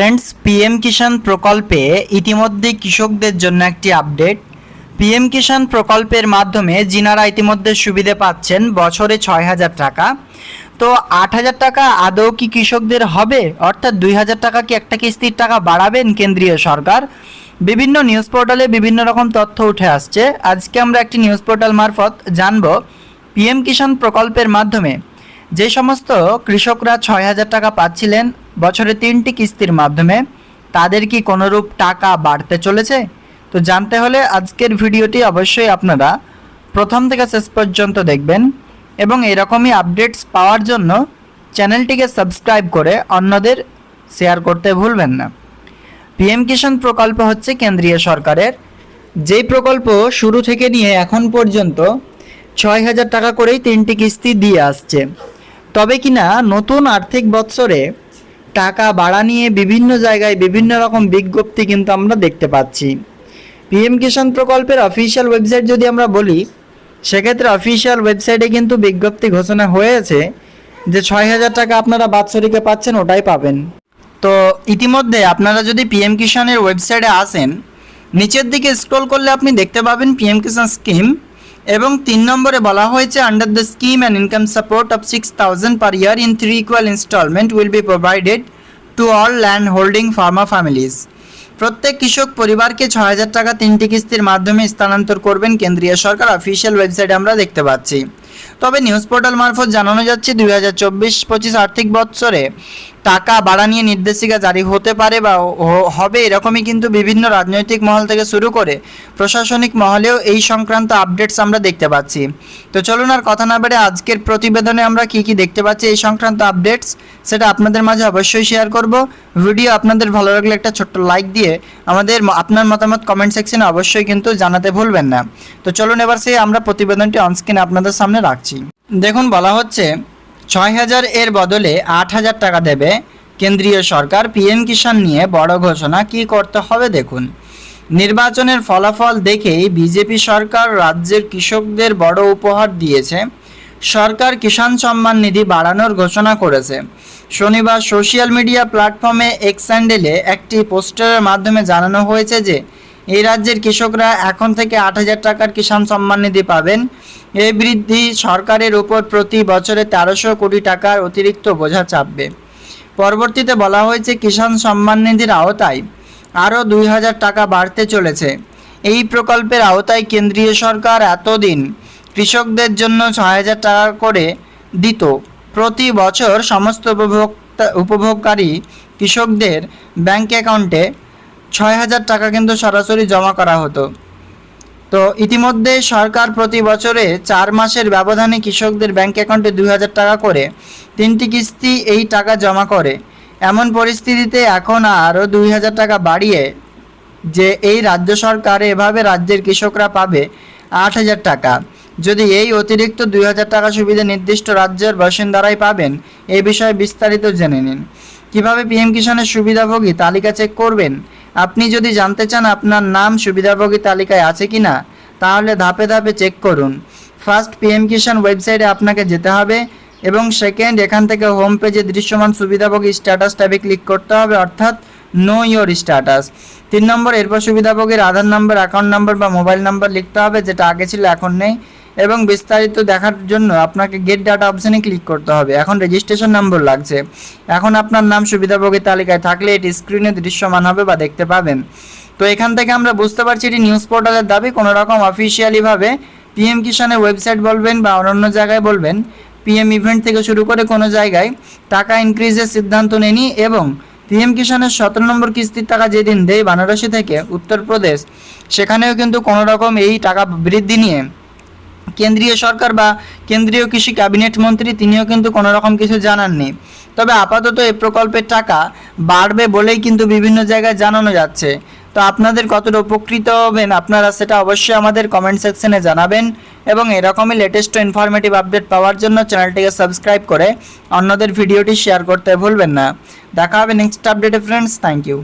Friends, PM কিষাণ প্রকল্পে ইতিমধ্যে কৃষকদের জন্য একটি আপডেট। পিএম কিষাণ প্রকল্পের মাধ্যমে যিনারা ইতিমধ্যে সুবিধে পাচ্ছেন বছরে ছয় হাজার টাকা। তো আট হাজার টাকা আদৌ কি কৃষকদের হবে? অর্থাৎ দুই হাজার টাকা কি একটা কিস্তির টাকা বাড়াবেন কেন্দ্রীয় সরকার? বিভিন্ন নিউজ পোর্টালে বিভিন্ন রকম তথ্য উঠে আসছে। আজকে আমরা একটি নিউজ পোর্টাল মারফত জানব পিএম কিষাণ প্রকল্পের মাধ্যমে যে সমস্ত কৃষকরা ছয় হাজার টাকা পাচ্ছিলেন বছরে তিনটি কিস্তির মাধ্যমে, তাদের কি কোনোরূপ টাকা বাড়তে চলেছে? তো জানতে হলে আজকের ভিডিওটি অবশ্যই আপনারা প্রথম থেকে শেষ পর্যন্ত দেখবেন এবং এরকমই আপডেটস পাওয়ার জন্য চ্যানেলটিকে সাবস্ক্রাইব করে অন্যদের শেয়ার করতে ভুলবেন না। পিএম কিষাণ প্রকল্প হচ্ছে কেন্দ্রীয় সরকারের। যেই প্রকল্প শুরু থেকে নিয়ে এখন পর্যন্ত ছয় হাজার টাকা করেই তিনটি কিস্তি দিয়ে আসছে। তবে কিনা নতুন আর্থিক বৎসরে টাকা বাড়া নিয়ে বিভিন্ন জায়গায় বিভিন্ন রকম বিজ্ঞপ্তি কিন্তু আমরা দেখতে পাচ্ছি। পিএম কিষাণ প্রকল্পের অফিসিয়াল ওয়েবসাইট যদি আমরা বলি, সেক্ষেত্রে অফিসিয়াল ওয়েবসাইটে কিন্তু বিজ্ঞপ্তি ঘোষণা হয়েছে যে ছয় হাজার টাকা আপনারা বাৎসরিকে পাচ্ছেন, ওটাই পাবেন। তো ইতিমধ্যে আপনারা যদি পিএম কিষাণের ওয়েবসাইটে আসেন, নিচের দিকে স্ক্রল করলে আপনি দেখতে পাবেন পিএম কিষাণ স্কিম। এবং তিন নম্বরে বলা হয়েছে under the scheme and income support of six thousand per year in three equal instalment will be provided to all land holding farmer families প্রত্যেক কৃষক পরিবারকে ছ হাজার টাকা তিনটি কিস্তির মাধ্যমে স্থানান্তর করবেন কেন্দ্রীয় সরকার। অফিসিয়াল ওয়েবসাইটে আমরা দেখতে পাচ্ছি। তবে নিউজ পোর্টাল মারফত জানানো যাচ্ছে, দুই হাজার চব্বিশ পঁচিশ আর্থিক বৎসরে টাকা বাড়া নিয়ে নির্দেশিকা জারি হতে পারে বা হবে এরকমই কিন্তু বিভিন্ন রাজনৈতিক মহল থেকে শুরু করে প্রশাসনিক মহলেও এই সংক্রান্ত আপডেটস আমরা দেখতে পাচ্ছি। তো চলুন আর কথা না বেড়ে আজকের প্রতিবেদনে আমরা কি কি দেখতে পাচ্ছি এই সংক্রান্ত আপডেটস সেটা আপনাদের মাঝে অবশ্যই শেয়ার করব। ভিডিও আপনাদের ভালো লাগলে একটা ছোট্ট লাইক দিয়ে আমাদের আপনার মতামত কমেন্ট সেকশনে অবশ্যই কিন্তু জানাতে ভুলবেন না। তো চলুন এবার সেই আমরা প্রতিবেদনটি অনস্ক্রিনে আপনাদের সামনে রাখছি। দেখুন বলা হচ্ছে ছয় হাজার এর বদলে আট হাজার টাকা দেবে। কেন্দ্রীয় সরকার পিএম কিষাণ নিয়ে বড় ঘোষণা কি করতে হবে দেখুন। নির্বাচনের ফলাফল দেখেই বিজেপি সরকার রাজ্যের কৃষকদের বড় উপহার দিয়েছে। সরকার কিষাণ সম্মান নিধি বাড়ানোর ঘোষণা করেছে। শনিবার সোশ্যাল মিডিয়া প্ল্যাটফর্মে এক্স স্যান্ডেলে একটি পোস্টারের মাধ্যমে জানানো হয়েছে যে এই রাজ্যের কৃষকরা এখন থেকে আট হাজার টাকার কিষাণ সম্মান নিধি পাবেন। এই বৃদ্ধি সরকারের উপর প্রতি বছরে তেরোশো কোটি টাকার অতিরিক্ত বোঝা চাপবে। পরবর্তীতে বলা হয়েছে, কিষাণ সম্মান নিধির আওতায় আরও দুই হাজার টাকা বাড়তে চলেছে। এই প্রকল্পের আওতায় কেন্দ্রীয় সরকার এতদিন কৃষকদের জন্য ছয় হাজার টাকা করে দিত। প্রতি বছর সমস্ত উপভোক্তা, উপভোগকারী কৃষকদের ব্যাংক অ্যাকাউন্টে ছয় হাজার টাকা কিন্তু সরাসরি জমা করা হতো। তো ইতিমধ্যে সরকার প্রতি বছরে চার মাসের ব্যবধানে কৃষকদের ব্যাংক অ্যাকাউন্টে দুই হাজার টাকা করে তিনটি কিস্তি এই টাকা জমা করে। এমন পরিস্থিতিতে এখন আরও দুই হাজার টাকা বাড়িয়ে যে এই রাজ্য সরকার এভাবে রাজ্যের কৃষকরা পাবে আট হাজার টাকা। যদি এই অতিরিক্ত দুই হাজার টাকা সুবিধা নির্দিষ্ট রাজ্যের বাসিন্দারাই পাবেন এই বিষয়ে বিস্তারিত জেনে নিন। কীভাবে পিএম কিষাণের সুবিধাভোগী তালিকা চেক করবেন? আপনি যদি জানতে চান আপনার নাম সুবিধাভোগী তালিকায় আছে কি না তাহলে ধাপে ধাপে চেক করুন। ফার্স্ট পিএম কিষাণ ওয়েবসাইটে আপনাকে যেতে হবে এবং সেকেন্ড এখান থেকে হোম পেজে দৃশ্যমান সুবিধাভোগী স্ট্যাটাস ট্যাবে ক্লিক করতে হবে, অর্থাৎ নো ইয়োর স্ট্যাটাস তিন নম্বর, এরপর সুবিধাভোগীর আধার নম্বর অ্যাকাউন্ট নম্বর বা মোবাইল নম্বর লিখতে হবে, যেটা আগে ছিল, এখন নেই। এবং বিস্তারিত দেখার জন্য আপনাকে গেট ডাটা অপশানে ক্লিক করতে হবে। এখন রেজিস্ট্রেশন নম্বর লাগছে। এখন আপনার নাম সুবিধাভোগী তালিকায় থাকলে এটি স্ক্রিনে দৃশ্যমান হবে বা দেখতে পাবেন। তো এখান থেকে আমরা বুঝতে পারছি এটি নিউজ পোর্টালের দাবি। কোনো রকম অফিসিয়ালিভাবে পিএম কিষানের ওয়েবসাইট বলবেন বা অন্যান্য জায়গায় বলবেন। পিএম ইভেন্ট থেকে শুরু করে কোনো জায়গায় টাকা ইনক্রিজের সিদ্ধান্ত নেয়নি এবং পিএম কিষানের সতেরো নম্বর কিস্তির টাকা যেদিন দেয় বানারসি থেকে উত্তরপ্রদেশ, সেখানেও কিন্তু কোনো রকম এই টাকা বৃদ্ধি নিয়ে কেন্দ্রীয় সরকার বা কেন্দ্রীয় কৃষি ক্যাবিনেট মন্ত্রী তিনিও কিন্তু কোনো রকম কিছু জানাননি তবে আপাতত এই প্রকল্পের টাকা বাড়বে বলেই কিন্তু বিভিন্ন জায়গায় জানানো যাচ্ছে। তো আপনাদের কতটা উপকৃত হবেন আপনারা সেটা অবশ্যই আমাদের কমেন্ট সেকশনে জানাবেন এবং এরকমই লেটেস্ট ইনফরমেটিভ আপডেট পাওয়ার জন্য চ্যানেলটিকে সাবস্ক্রাইব করে অন্যদের ভিডিওটি শেয়ার করতে ভুলবেন না। দেখা হবে নেক্সট আপডেটে ফ্রেন্ডস থ্যাংক ইউ